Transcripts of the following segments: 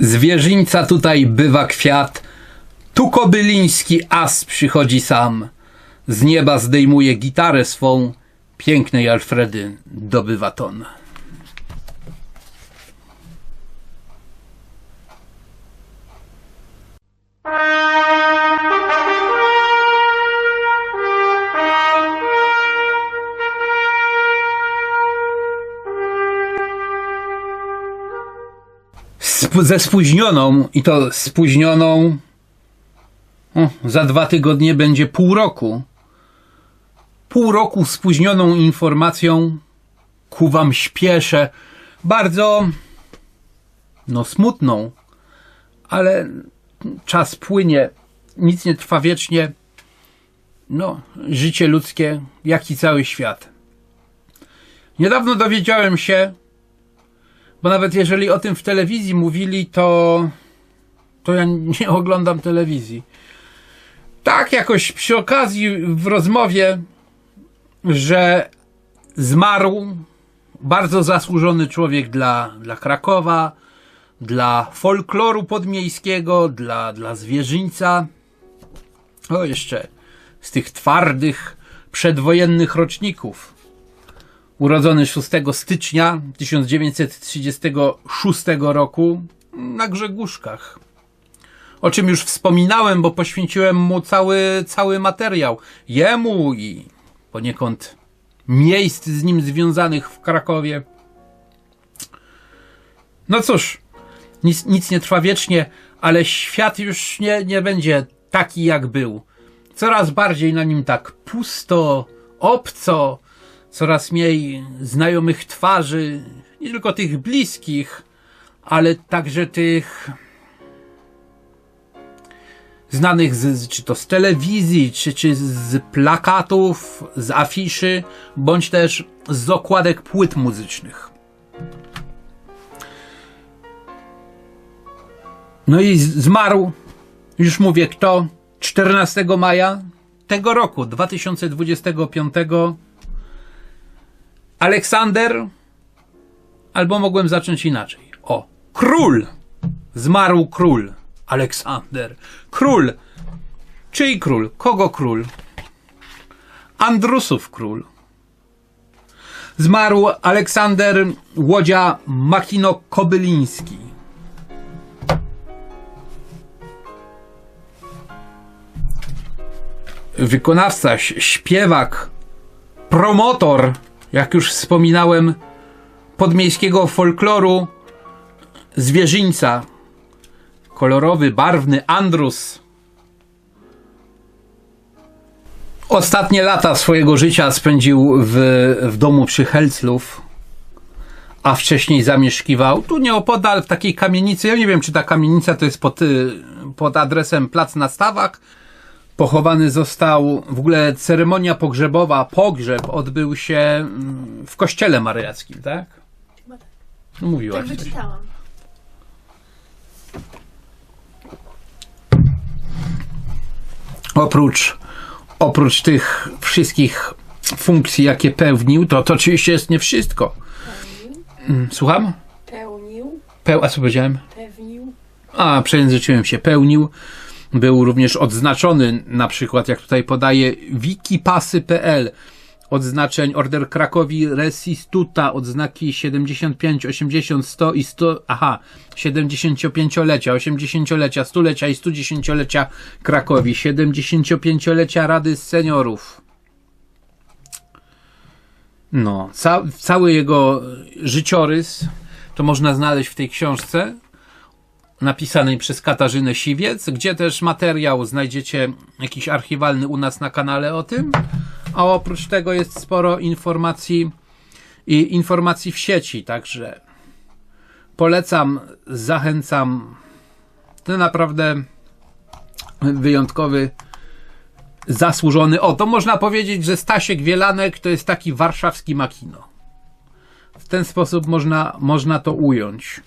Z wieżyńca tutaj bywa kwiat, tu kobyliński as przychodzi sam. Z nieba zdejmuje gitarę swą, pięknej Alfredy dobywa ton. Sp- ze spóźnioną i to spóźnioną o, za dwa tygodnie będzie pół roku. Pół roku spóźnioną informacją ku wam śpieszę. Bardzo no smutną, ale czas płynie, nic nie trwa wiecznie. No, życie ludzkie, jak i cały świat. Niedawno dowiedziałem się, bo nawet jeżeli o tym w telewizji mówili, to, to ja nie oglądam telewizji. Tak, jakoś przy okazji w rozmowie, że zmarł bardzo zasłużony człowiek dla, dla Krakowa, dla folkloru podmiejskiego, dla, dla zwierzyńca. O, jeszcze z tych twardych, przedwojennych roczników urodzony 6 stycznia 1936 roku na Grzegórzkach. O czym już wspominałem, bo poświęciłem mu cały, cały materiał. Jemu i poniekąd miejsc z nim związanych w Krakowie. No cóż, nic, nic nie trwa wiecznie, ale świat już nie, nie będzie taki jak był. Coraz bardziej na nim tak pusto, obco, coraz mniej znajomych twarzy, nie tylko tych bliskich, ale także tych znanych z, czy to z telewizji, czy, czy z plakatów, z afiszy, bądź też z okładek płyt muzycznych. No i zmarł, już mówię kto, 14 maja tego roku, 2025 Aleksander, albo mogłem zacząć inaczej. O, król! Zmarł król. Aleksander. Król. Czyj król? Kogo król? Andrusów król. Zmarł Aleksander Łodzia Makino-Kobyliński. Wykonawca, śpiewak, promotor, jak już wspominałem, podmiejskiego folkloru zwierzyńca. Kolorowy, barwny Andrus. Ostatnie lata swojego życia spędził w, w domu przy Helclów, a wcześniej zamieszkiwał tu nieopodal w takiej kamienicy. Ja nie wiem, czy ta kamienica to jest pod, y, pod adresem Plac na Stawach. Pochowany został, w ogóle ceremonia pogrzebowa, pogrzeb odbył się mm, w kościele mariackim, tak? Chyba tak. No mówiłaś. Tak wyczytałam. oprócz, oprócz tych wszystkich funkcji, jakie pełnił, to to oczywiście jest nie wszystko. Mm, Słucham? Pełnił, Peł, a co powiedziałem? pewnił. A, przejęzyczyłem się, pełnił. Był również odznaczony, na przykład, jak tutaj podaje, wikipasy.pl. Odznaczeń Order Krakowi Resistuta, odznaki 75, 80, 100 i 100, aha, 75-lecia, 80-lecia, 100-lecia i 110-lecia Krakowi, 75-lecia Rady Seniorów. No, ca cały jego życiorys to można znaleźć w tej książce napisanej przez Katarzynę Siwiec, gdzie też materiał znajdziecie jakiś archiwalny u nas na kanale o tym. A oprócz tego jest sporo informacji i informacji w sieci, także polecam, zachęcam. To naprawdę wyjątkowy, zasłużony. O, to można powiedzieć, że Stasiek Wielanek to jest taki warszawski makino. W ten sposób można, można to ująć.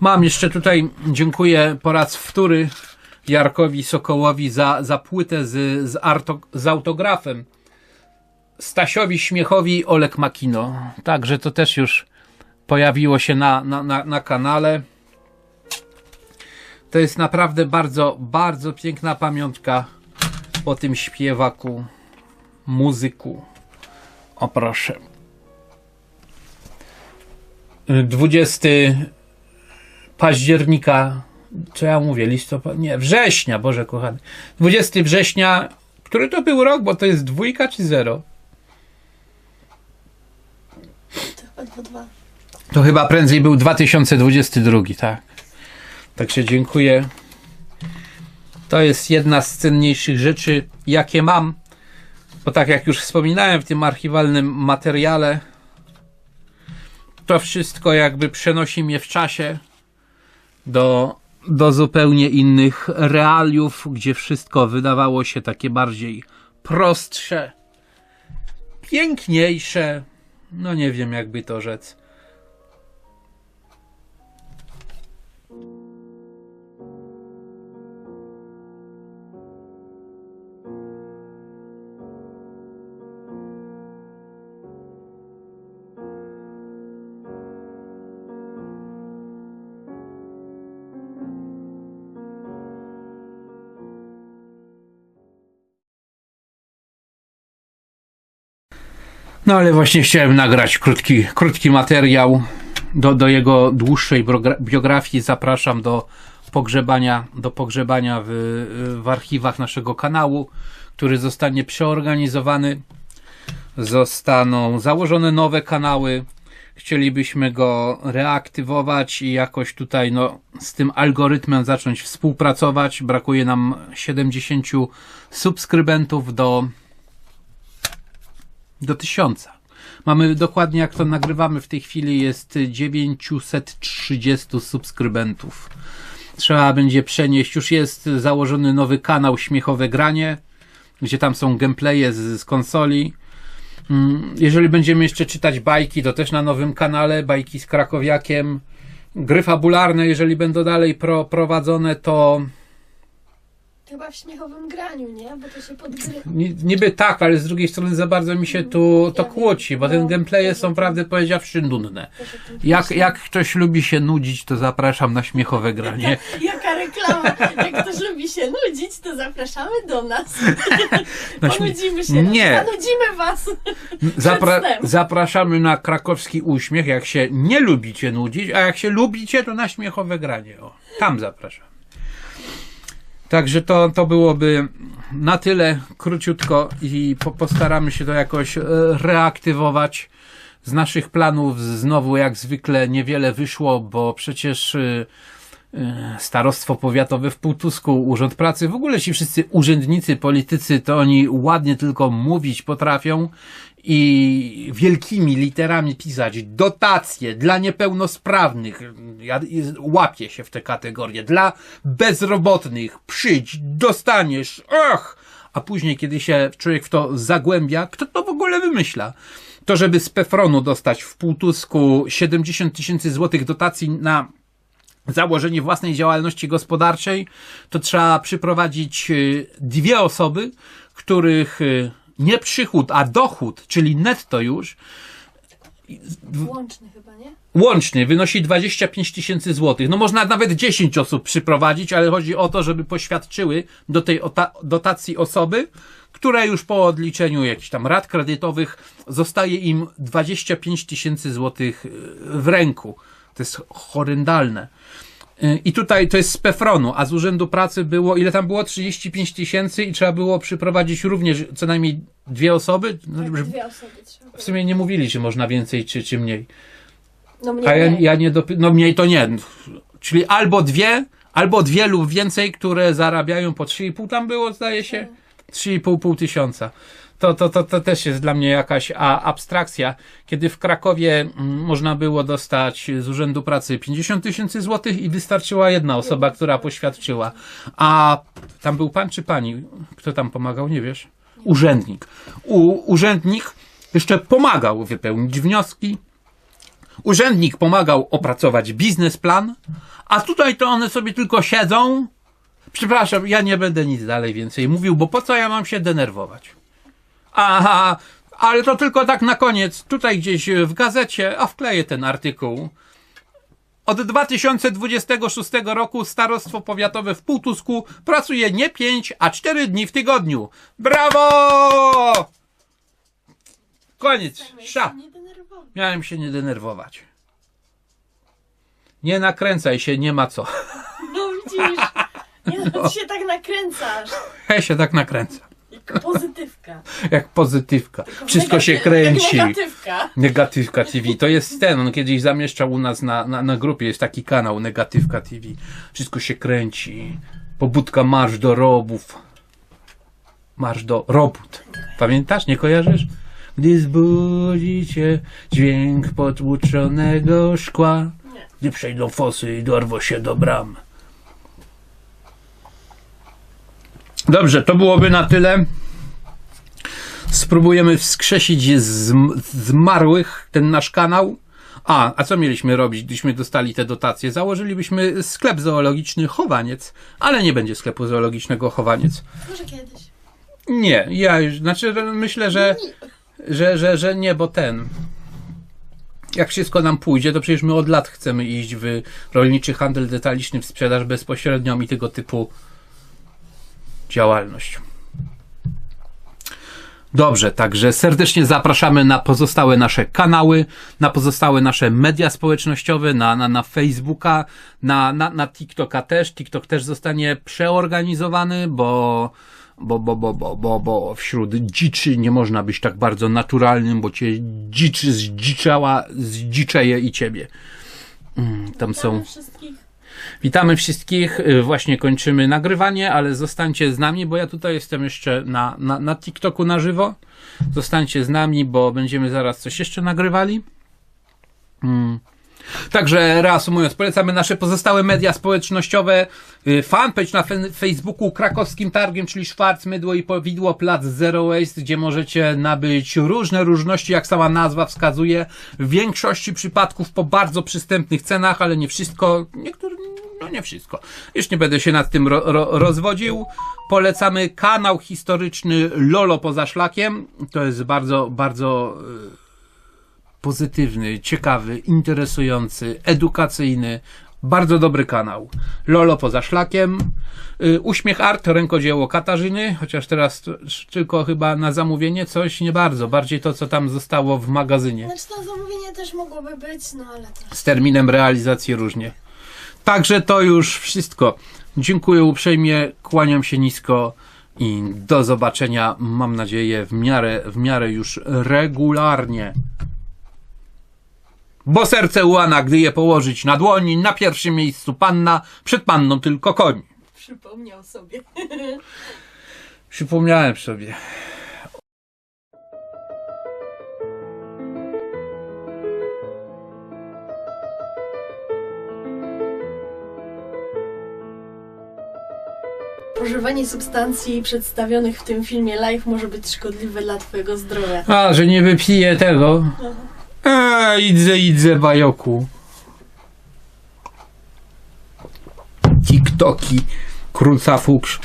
Mam jeszcze tutaj, dziękuję po raz wtóry Jarkowi Sokołowi za, za płytę z, z, arto, z autografem. Stasiowi Śmiechowi Olek Makino. Także to też już pojawiło się na, na, na, na kanale. To jest naprawdę bardzo, bardzo piękna pamiątka po tym śpiewaku, muzyku. O proszę. 20 października, co ja mówię, listopad, nie, września, Boże kochany. 20 września, który to był rok, bo to jest dwójka czy zero? To chyba prędzej był 2022, tak. Także dziękuję. To jest jedna z cenniejszych rzeczy, jakie mam. Bo tak jak już wspominałem w tym archiwalnym materiale, to wszystko jakby przenosi mnie w czasie do, do zupełnie innych realiów, gdzie wszystko wydawało się takie bardziej prostsze, piękniejsze. No nie wiem, jakby to rzec. No ale właśnie chciałem nagrać krótki, krótki materiał do, do jego dłuższej biografii. Zapraszam do pogrzebania, do pogrzebania w, w archiwach naszego kanału, który zostanie przeorganizowany. Zostaną założone nowe kanały. Chcielibyśmy go reaktywować i jakoś tutaj no, z tym algorytmem zacząć współpracować. Brakuje nam 70 subskrybentów do do tysiąca. Mamy dokładnie jak to nagrywamy w tej chwili jest 930 subskrybentów. Trzeba będzie przenieść, już jest założony nowy kanał Śmiechowe Granie, gdzie tam są gameplaye z, z konsoli. Mm, Jeżeli będziemy jeszcze czytać bajki, to też na nowym kanale, bajki z Krakowiakiem. Gry fabularne, jeżeli będą dalej pro, prowadzone, to Chyba w śmiechowym graniu, nie? Bo to się podgrywa. Ni- Niby tak, ale z drugiej strony za bardzo mi się tu to Ja wiem. kłóci, bo ten No, gameplaye są prawdę powiedziawszy nudne. Jak, jak ktoś lubi się nudzić, to zapraszam na śmiechowe granie. Jaka reklama. Jak ktoś lubi się nudzić, to zapraszamy do nas. Na śmie- Ponudzimy się. Nie. Zanudzimy was. Zapra- zapraszamy na krakowski uśmiech, jak się nie lubicie nudzić, a jak się lubicie, to na śmiechowe granie. O, tam zapraszam. Także to, to byłoby na tyle króciutko i po, postaramy się to jakoś e, reaktywować. Z naszych planów znowu jak zwykle niewiele wyszło, bo przecież e, e, starostwo powiatowe w Półtusku, Urząd Pracy, w ogóle ci wszyscy urzędnicy, politycy, to oni ładnie tylko mówić potrafią i wielkimi literami pisać dotacje dla niepełnosprawnych, ja łapię się w te kategorie, dla bezrobotnych, przyjdź, dostaniesz, ach! A później, kiedy się człowiek w to zagłębia, kto to w ogóle wymyśla? To, żeby z Pefronu dostać w Półtusku 70 tysięcy złotych dotacji na założenie własnej działalności gospodarczej, to trzeba przyprowadzić y, dwie osoby, których y, nie przychód, a dochód, czyli netto już, Łączny chyba, nie? łączny wynosi 25 tysięcy złotych. No można nawet 10 osób przyprowadzić, ale chodzi o to, żeby poświadczyły do tej ota- dotacji osoby, które już po odliczeniu jakichś tam rat kredytowych zostaje im 25 tysięcy złotych y, w ręku. To jest horrendalne. I tutaj to jest z Pefronu, a z Urzędu Pracy było, ile tam było? 35 tysięcy i trzeba było przyprowadzić również co najmniej dwie osoby. No, Tak, dwie osoby trzeba. W sumie nie mówili, czy można więcej, czy, czy mniej. No mnie A ja, nie. ja nie dopy... No mniej to nie. Czyli albo dwie, albo dwie lub więcej, które zarabiają po 3,5 tam było, zdaje się. 3,5 pół tysiąca. To, to, to, to też jest dla mnie jakaś a, abstrakcja. Kiedy w Krakowie mm, można było dostać z Urzędu Pracy 50 tysięcy złotych i wystarczyła jedna osoba, która poświadczyła. A tam był pan czy pani? Kto tam pomagał? Nie wiesz? Urzędnik. U, urzędnik jeszcze pomagał wypełnić wnioski, Urzędnik pomagał opracować biznesplan, a tutaj to one sobie tylko siedzą. Przepraszam, ja nie będę nic dalej więcej mówił, bo po co ja mam się denerwować? Aha, ale to tylko tak na koniec. Tutaj gdzieś w gazecie, a wkleję ten artykuł. Od 2026 roku starostwo powiatowe w Półtusku pracuje nie 5, a 4 dni w tygodniu. Brawo! Koniec. Sza. Miałem się nie denerwować. Nie nakręcaj się, nie ma co. No widzisz, nie no, ty się tak nakręcasz. Ja się tak nakręcam. Jak pozytywka. Jak pozytywka. Wszystko się kręci. Negatywka. Negatywka TV. To jest ten, on kiedyś zamieszczał u nas na, na, na grupie, jest taki kanał Negatywka TV. Wszystko się kręci. Pobudka marsz do robów. Marsz do robót. Pamiętasz? Nie kojarzysz? Gdy zbudzi cię dźwięk potłuczonego szkła, Nie. gdy przejdą fosy i dorwo się do bram. Dobrze, to byłoby na tyle. Spróbujemy wskrzesić z zmarłych ten nasz kanał. A, a co mieliśmy robić, gdyśmy dostali te dotacje? Założylibyśmy sklep zoologiczny Chowaniec, ale nie będzie sklepu zoologicznego Chowaniec. Może kiedyś. Nie, ja już, znaczy myślę, że, że, że, że nie, bo ten. Jak wszystko nam pójdzie, to przecież my od lat chcemy iść w rolniczy handel detaliczny, w sprzedaż bezpośrednią i tego typu działalność. Dobrze, także serdecznie zapraszamy na pozostałe nasze kanały, na pozostałe nasze media społecznościowe, na, na, na Facebooka, na, na, na TikToka też. TikTok też zostanie przeorganizowany, bo, bo, bo, bo, bo, bo, bo wśród dziczy nie można być tak bardzo naturalnym, bo cię dziczy zdziczała, zdziczeje i ciebie. Mm, Tam są. Wszystkich. Witamy wszystkich. Y, Właśnie kończymy nagrywanie, ale zostańcie z nami, bo ja tutaj jestem jeszcze na, na, na TikToku na żywo. Zostańcie z nami, bo będziemy zaraz coś jeszcze nagrywali. Mm. Także reasumując, polecamy nasze pozostałe media społecznościowe, y, fanpage na Facebooku krakowskim targiem, czyli Szwarc, Mydło i Powidło, Plac Zero Waste, gdzie możecie nabyć różne różności, jak sama nazwa wskazuje, w większości przypadków po bardzo przystępnych cenach, ale nie wszystko, niektóre, no nie wszystko. Już nie będę się nad tym ro, ro, rozwodził. Polecamy kanał historyczny Lolo poza szlakiem. To jest bardzo, bardzo y, pozytywny, ciekawy, interesujący, edukacyjny, bardzo dobry kanał. Lolo poza szlakiem. Y, Uśmiech Art, rękodzieło Katarzyny, chociaż teraz tylko chyba na zamówienie coś nie bardzo, bardziej to, co tam zostało w magazynie. Znaczy to zamówienie też mogłoby być, no ale to... Z terminem realizacji różnie. Także to już wszystko. Dziękuję uprzejmie, kłaniam się nisko i do zobaczenia, mam nadzieję, w miarę, w miarę już regularnie. Bo serce ułana, gdy je położyć na dłoni, na pierwszym miejscu panna, przed panną tylko koń. Przypomniał sobie. Przypomniałem sobie. Pożywanie substancji przedstawionych w tym filmie live może być szkodliwe dla twojego zdrowia. A, że nie wypiję tego. A, idzę, idzę, bajoku. TikToki, kruca fuks.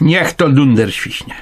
Niech to dunder świśnie.